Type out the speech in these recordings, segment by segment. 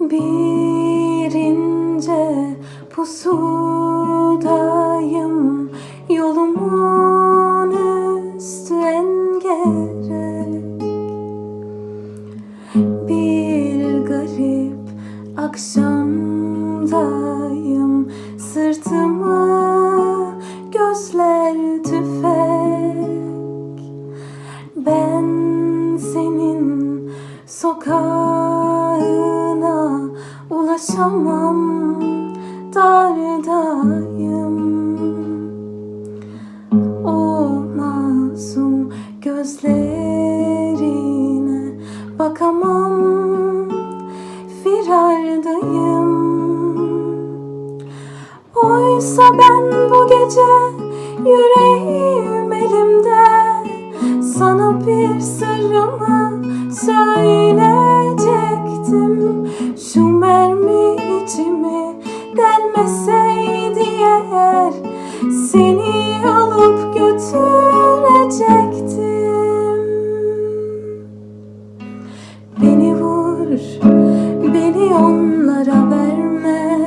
Bir ince pusudayım Yolumun üstü engerek. Bir garip akşamdayım Sırtımı gözler tüfek. Ben senin sokağına ulaşamam Dardayım. O masum gözlerine bakamam Firardayım. Oysa ben bu gece yüreğim elimde Sana bir sırrımı mermi içimi delmeseydi eğer Seni alıp götürecektim. Beni vur, beni onlara verme.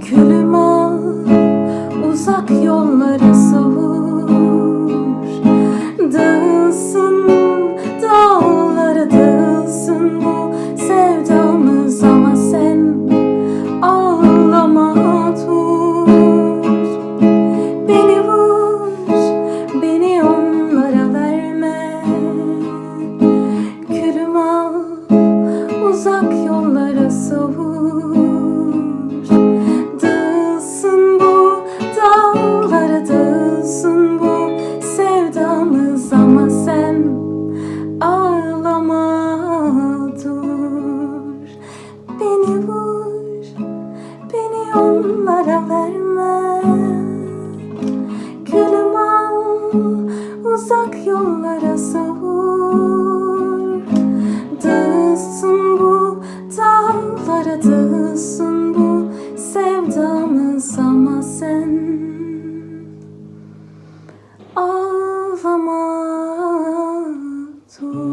Külüm al, uzak yollara uzak yollara So.